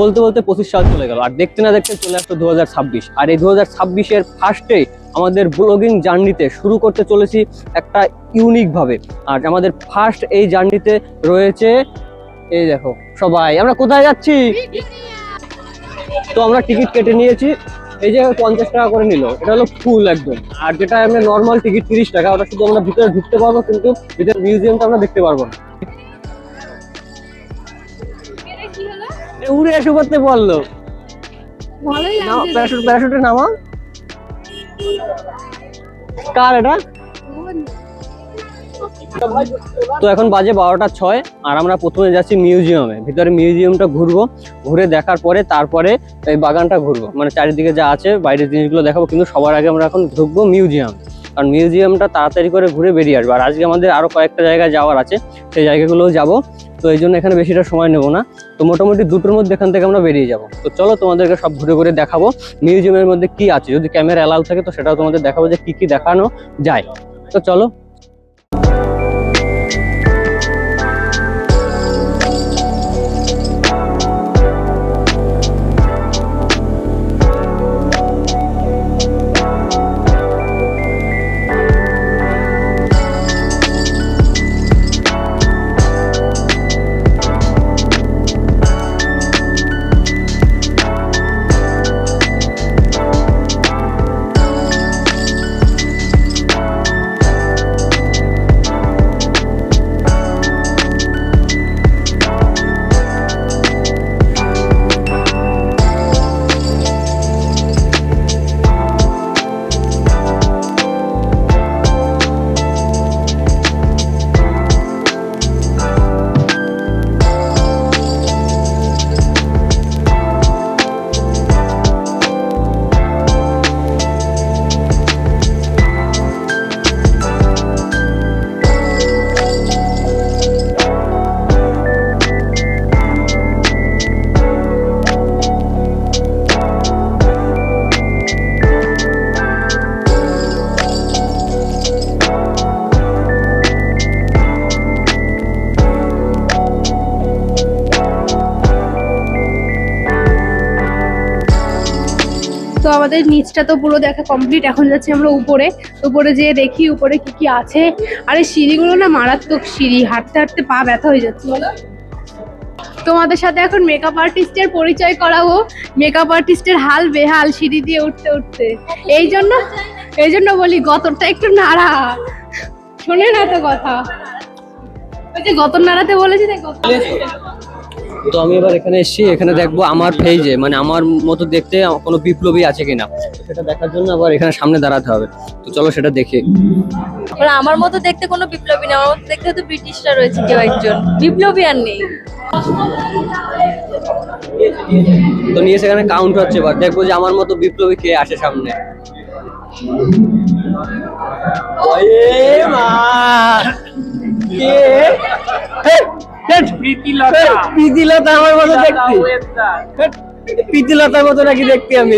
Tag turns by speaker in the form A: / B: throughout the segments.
A: বলতে বলতে পঁচিশ সাল চলে গেল। আর দেখতে না দেখতে চলে আসলো দু আর এই দু হাজার ফার্স্টে আমাদের ব্লগিং জার্নিতে শুরু করতে চলেছি একটা ইউনিক ভাবে। আর আমাদের ফার্স্ট এই জার্নিতে রয়েছে, এই দেখো সবাই, আমরা কোথায় যাচ্ছি? তো আমরা টিকিট কেটে নিয়েছি, এই যে পঞ্চাশ টাকা করে নিল, এটা হলো ফুল একদম। আর যেটা আমরা নর্মাল টিকিট তিরিশ টাকা, ওটা শুধু আমরা ভিতরে ঢুকতে পারব, কিন্তু ভিতরে মিউজিয়ামটা আমরা দেখতে পারব না। উড়ে এসে করতে বলল
B: ভালোই
A: নাও
B: লাগছে
A: প্যারাশুট প্যারাশুটে নামা কার এটা? তো এখন বাজে বারোটা ছয় আর আমরা প্রথমে যাচ্ছি মিউজিয়ামে। ভিতরে মিউজিয়ামটা ঘুরবো ঘুরে দেখার পরে তারপরে এই বাগানটা ঘুরবো। মানে চারিদিকে যা আছে বাইরের জিনিসগুলো দেখাবো কিন্তু সবার আগে আমরা এখন ঢুকবো মিউজিয়াম। কারণ মিউজিয়ামটা তাড়াতাড়ি করে ঘুরে বেরিয়ে আসব। আর আজকে আমাদের আরও কয়েকটা জায়গায় যাওয়ার আছে সেই জায়গাগুলোও যাব। তো এই জন্য এখানে বেশিটা সময় নেব না। তো মোটামুটি দুটোর মধ্যে এখান থেকে আমরা বেরিয়ে যাব। তো চলো তোমাদেরকে সব ঘুরে ঘুরে দেখাবো মিউজিয়ামের মধ্যে কি আছে। যদি ক্যামেরা অ্যালাউ থাকে তো সেটাও তোমাদের দেখাবো যে কি কি দেখানো যায়। তো চলো
B: আমাদের নিচটা তো পুরো দেখা কমপ্লিট এখন যাচ্ছি আমরা উপরে। উপরে যেয়ে দেখি উপরে কি কি আছে। আরে সিঁড়িগুলো না মারাত্মক সিঁড়ি, হাঁটতে হাঁটতে পা ব্যথা হয়ে যাচ্ছে, বলো। তোমাদের সাথে এখন মেকআপ আর্টিস্টের পরিচয় করাবো। মেকআপ আর্টিস্টের হাল বেহাল, সিঁড়ি দিয়ে উঠতে উঠতে। এই জন্য এই জন্য বলি, গতরটা একটু নাড়া। শোনে না তো কথা। ওই যে গতর নাড়াতে বলেছি তাই গতর।
A: তো আমি এবার এখানে এসেছি এখানে দেখব আমার ফেজে মানে আমার মতো দেখতে কোনো বিপ্লবী আছে কিনা। সেটা দেখার জন্য আবার এখানে সামনে দাঁড়াতে হবে। তো চলো সেটা দেখে।
C: মানে আমার মতো দেখতে কোনো বিপ্লবী না আমার মতো দেখতে তো ব্রিটিশরা রয়েছে কেউ একজন। বিপ্লবী আর নেই।
A: তো নিয়ে সেখানে কাউন্ট হচ্ছে এবার দেখব যে আমার মতো বিপ্লবী কে আসে সামনে। মা কে? প্রীতিলতা। আমার মতো দেখতে। প্রীতিলতার মতো নাকি দেখতে আমি।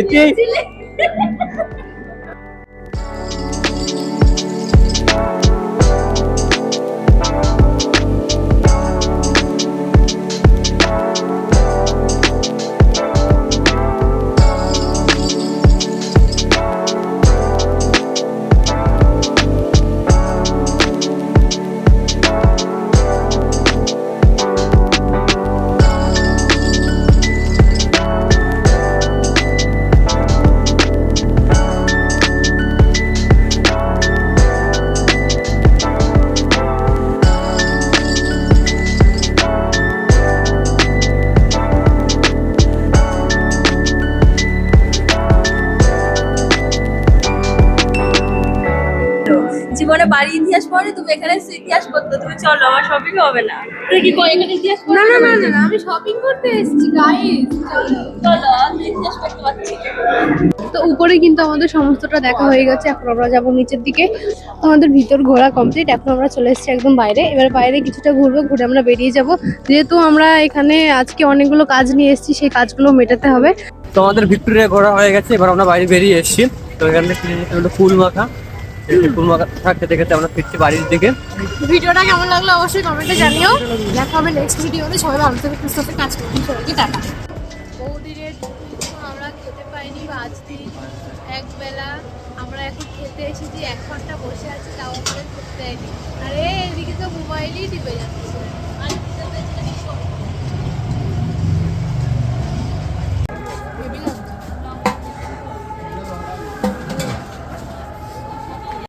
C: জীবনে বাড়ি ইতিহাস পড়ে তুমি এখানে ইতিহাস করতে তুমি চলো আমার শপিং হবে না। তুই কি এখানে ইতিহাস
B: না না না না আমি শপিং করতে এসেছি গাইস
C: চলো। আমি ইতিহাস করতে পারছি
B: তো উপরে কিন্তু আমাদের সমস্তটা দেখা হয়ে গেছে এখন আমরা যাব নিচের দিকে। আমাদের ভিতর ঘোরা কমপ্লিট এখন আমরা চলে এসেছি একদম বাইরে। এবার বাইরে কিছুটা ঘুরবো ঘুরে আমরা বেরিয়ে যাব। যেহেতু আমরা এখানে আজকে অনেকগুলো কাজ নিয়ে এসেছি সেই কাজগুলো মেটাতে হবে।
A: তো আমাদের ভিক্টোরিয়া ঘোরা হয়ে গেছে এবার আমরা বাইরে বেরিয়ে এসেছি। তো এখান ফুল মাখা। এই ফুল মাখা খেতে খেতে আমরা ফিরছি বাড়ির দিকে
B: ভিডিওটা কেমন লাগল অবশ্যই কমেন্টে জানিও। দেখা হবে নেক্সট ভিডিওতে সবাই ভালো থেকে সুস্থ থেকে কাজ করতে সবাইকে টাটা। বৌদিনের আমরা খেতে পাইনি আজ দিন একবেলা। আমরা এখন খেতে এসেছি এক ঘণ্টা বসে আছি তাও আমাদের করতে দেয়নি। আরে এদিকে তো মোবাইলই টিপে যাচ্ছে।